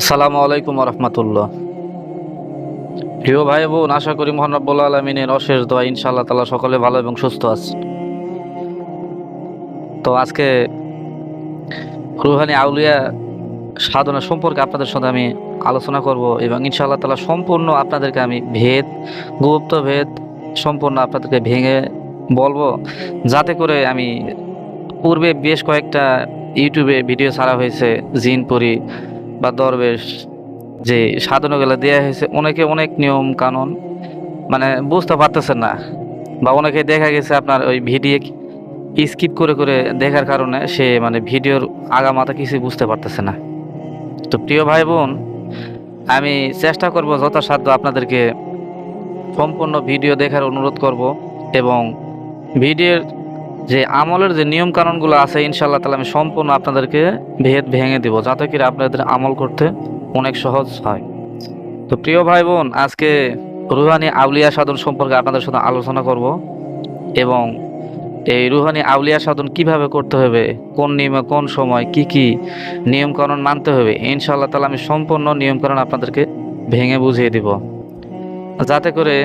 আসসালামু আলাইকুম রহমতুল্লাহ প্রিয় ভাই বোন, আশা করি মোহান আলমিনের অশেষ দোয়া ইনশাআল্লাহ তালা সকলে ভালো এবং সুস্থ আছে। তো আজকে রুহানি আউলিয়া সাধনা সম্পর্কে আপনাদের সাথে আমি আলোচনা করব এবং ইনশাআল্লাহ তালা সম্পূর্ণ আপনাদেরকে আমি ভেদ, গুপ্ত ভেদ সম্পূর্ণ আপনাদেরকে ভেঙে বলব। যাতে করে আমি পূর্বে বেশ কয়েকটা ইউটিউবে ভিডিও ছাড়া হয়েছে জিনপুরি বা দরবেশ যে সাধনাগুলো দেওয়া হয়েছে, অনেকে অনেক নিয়ম কানুন মানে বুঝতে পারতেছেন না। বা অনেকে দেখা গেছে আপনার ওই ভিডিও স্কিপ করে করে দেখার কারণে সে মানে ভিডিওর আগামাতা কিছু বুঝতে পারতেছে না। তো প্রিয় ভাই বোন আমি চেষ্টা করব যথাসাধ্য আপনাদেরকে সম্পূর্ণ ভিডিও দেখার অনুরোধ করব এবং ভিডিওর যে আমলের যে নিয়ম কানুনগুলো আছে ইনশাল্লাহ তাহলে আমি সম্পূর্ণ আপনাদেরকে ভেদ ভেঙে দিব, যাতে করে আপনাদের আমল করতে অনেক সহজ হয়। তো প্রিয় ভাই বোন আজকে রুহানি আউলিয়া সাধন সম্পর্কে আপনাদের সাথে আলোচনা করব এবং এই রুহানি আউলিয়া সাধন কীভাবে করতে হবে, কোন নিয়মে কোন সময় কি কি নিয়ম কানুন মানতে হবে, ইনশাআল্লাহ তাহলে আমি সম্পূর্ণ নিয়ম কানুন আপনাদেরকে ভেঙে বুঝিয়ে দিব। যাতে করে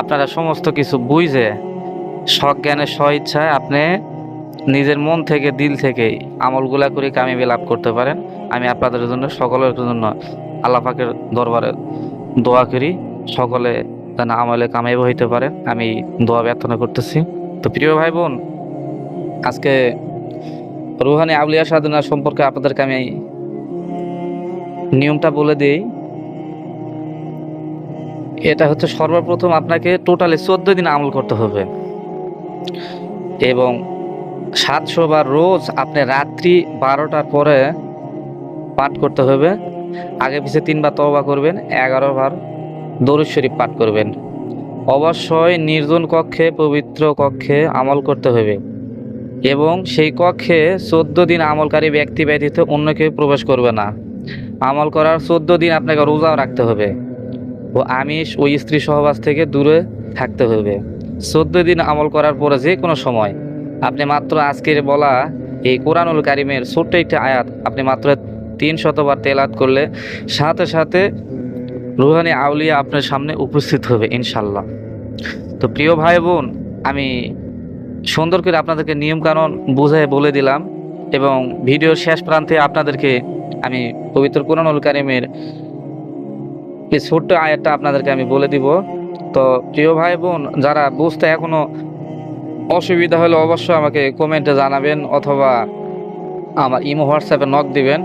আপনারা সমস্ত কিছু বুঝে সজ্ঞানের স্ব ইচ্ছায় আপনি নিজের মন থেকে, দিল থেকে আমলগুলা করে কামিয়াবি লাভ করতে পারেন। আমি আপনাদের জন্য, সকলের জন্য আল্লাহ পাকের দরবারে দোয়া করি, সকলে যেন আমলে কামিয়াবি হইতে পারে আমি দোয়া প্রার্থনা করতেছি। তো প্রিয় ভাই বোন আজকে রুহানি আউলিয়া সাধনা সম্পর্কে আপনাদেরকে আমি নিয়মটা বলে দিই। এটা হচ্ছে সর্বপ্রথম আপনাকে টোটালি চোদ্দ দিন আমল করতে হবে। এবং সাতশো বার রোজ আপনি রাত্রি বারোটার পরে পাঠ করতে হবে। আগে পিছে তিনবার তবা করবেন, এগারো বার দরুদ শরীফ পাঠ করবেন। অবশ্যই নির্জন কক্ষে, পবিত্র কক্ষে আমল করতে হবে এবং সেই কক্ষে চোদ্দ দিন আমলকারী ব্যক্তি ব্যতীত অন্য কেউ প্রবেশ করবে না। আমল করার চোদ্দ দিন আপনাকে রোজাও রাখতে হবে। ও আমিষ ও স্ত্রী সহবাস থেকে দূরে থাকতে হবে। চোদ্দ দিন আমল করার পরে যে কোনো সময় আপনি মাত্র আজকের বলা এই কোরআনুল কারিমের ছোট্ট একটি আয়াত আপনি মাত্র তিন শতবার তেলাত করলে সাথে সাথে রুহানি আউলিয়া আপনার সামনে উপস্থিত হবে ইনশাল্লাহ তো প্রিয় ভাই বোন, আমি সুন্দর করে আপনাদেরকে নিয়মকানুন বুঝাই বলে দিলাম এবং ভিডিওর শেষ প্রান্তে আপনাদেরকে আমি পবিত্র কোরআনুল কারিমের এই ছোট্ট আয়াতটা আপনাদেরকে আমি বলে দিব। তো প্রিয় ভাই বোন, যারা বুঝতে এখনও অসুবিধা হলে অবশ্যই আমাকে কমেন্টে জানাবেন অথবা আমার ইমো, হোয়াটসঅ্যাপে নক দিবেন।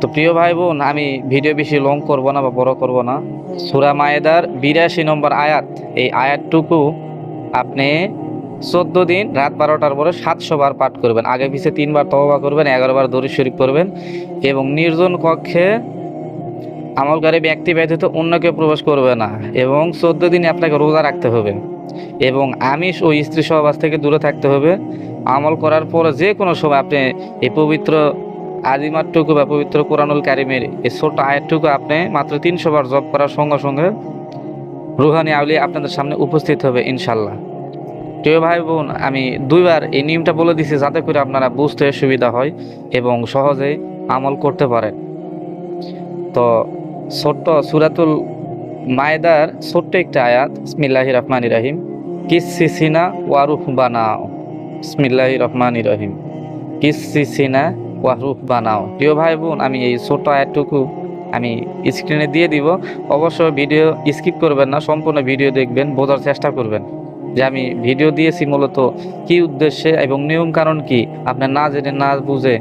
তো প্রিয় ভাই বোন, আমি ভিডিও বেশি লং করব না বা বড় করব না। সুরা মায়েদার বিরাশি নম্বর আয়াত, এই আয়াতটুকু আপনি চোদ্দ দিন রাত বারোটার পরে সাতশো বার পাঠ করবেন। আগে পিছে তিনবার তওবা করবেন, এগারো বার শরীফ করবেন এবং নির্জন কক্ষে আমলকারী ব্যক্তি ব্যতীত অন্য কেউ প্রবেশ করবে না এবং চোদ্দ দিনে আপনাকে রোজা রাখতে হবে এবং আমিষ ও স্ত্রী সহবাস থেকে দূরে থাকতে হবে। আমল করার পরে যে কোনো সময় আপনি এই পবিত্র আজিমারটুকু বা পবিত্র কোরআনুল কারিমের এই ছোট আয়াতটুকু আপনি মাত্র তিনশো বার জব করার সঙ্গে সঙ্গে রুহানি আউলি আপনাদের সামনে উপস্থিত হবে ইনশাল্লাহ প্রিয় ভাই বোন, আমি দুইবার এই নিয়মটা বলে দিছি যাতে করে আপনারা বুঝতে সুবিধা হয় এবং সহজেই আমল করতে পারেন। তো ছোট্ট সুরাতুল মায়দার ছোট্ট একটা আয়াত। ইসমিল্লাহি রহমান রাহিম। কিসিসিনা ওয়ারুফ বানাও ইসমিল্লাহি রহমান রহিম। কিসিসিনা ওয়ারুফ বানাও প্রিয় ভাই বোন আমি এই ছোট্ট আয়াতটুকু আমি স্ক্রিনে দিয়ে দিব। অবশ্যই ভিডিও স্কিপ করবেন না, সম্পূর্ণ ভিডিও দেখবেন, বোঝার চেষ্টা করবেন যে আমি ভিডিও দিয়েছি মূলত কি উদ্দেশ্যে এবং নিয়ম কারণ কি। আপনার না জেনে, না বুঝে,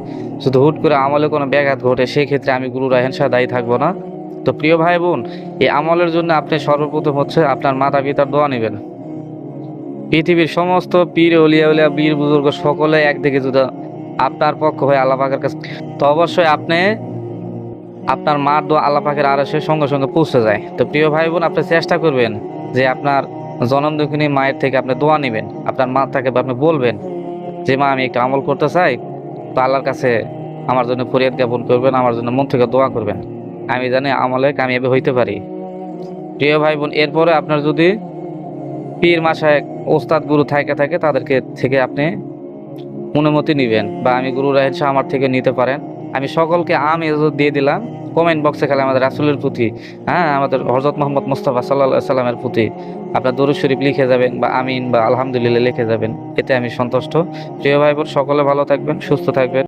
শুধু হুট করে আমলে কোনো ব্যাঘাত ঘটে সেই ক্ষেত্রে আমি গুরু রাহেন শাহ দায়ী থাকব না। তো প্রিয় ভাই বোন, এই আমলের জন্য আপনি সর্বপ্রথম হচ্ছে আপনার মাতা পিতার দোয়া নেবেন। পৃথিবীর সমস্ত পীর, অলিয়া, উলিয়া, বীর, বুজুর্গ সকলে একদিকে যদি আপনার পক্ষ হয়ে আল্লাহ পাকের কাছে তো অবশ্যই আপনি আপনার মার দোয়া আল্লাহ পাকের আরও সে সঙ্গে সঙ্গে পৌঁছে যায়। তো প্রিয় ভাই বোন, আপনি চেষ্টা করবেন যে আপনার জনম মায়ের থেকে আপনি দোয়া নেবেন। আপনার মা তাকে আপনি বলবেন যে, মা, আমি একটু আমল করতে চাই। তো আল্লাহর কাছে আমার জন্য ফরিয়াদ জ্ঞাপন করবেন, আমার জন্য মন থেকে দোয়া করবেন। আমি জানি আমলে কামিয়াবি হইতে পারি। প্রিয় ভাই বোন এরপরে আপনার যদি পীর মাসায় ওস্তাদ গুরু থাকে থাকে, তাদেরকে থেকে আপনি অনুমতি নেবেন বা আমি গুরু রাহেন শাহ আমার থেকে নিতে পারেন। আমি সকলকে আম দিয়ে দিলাম। কমেন্ট বক্সে খালি আমাদের রাসুলের প্রতি হ্যাঁ আমাদের হজরত মোহাম্মদ মুস্তফা সাল্লা সাল্লামের প্রতি আপনার দরুদ শরীফ লিখে যাবেন বা আমিন বা আলহামদুলিল্লাহ লিখে যাবেন, এতে আমি সন্তুষ্ট। প্রিয় ভাই বোন সকলে ভালো থাকবেন, সুস্থ থাকবেন।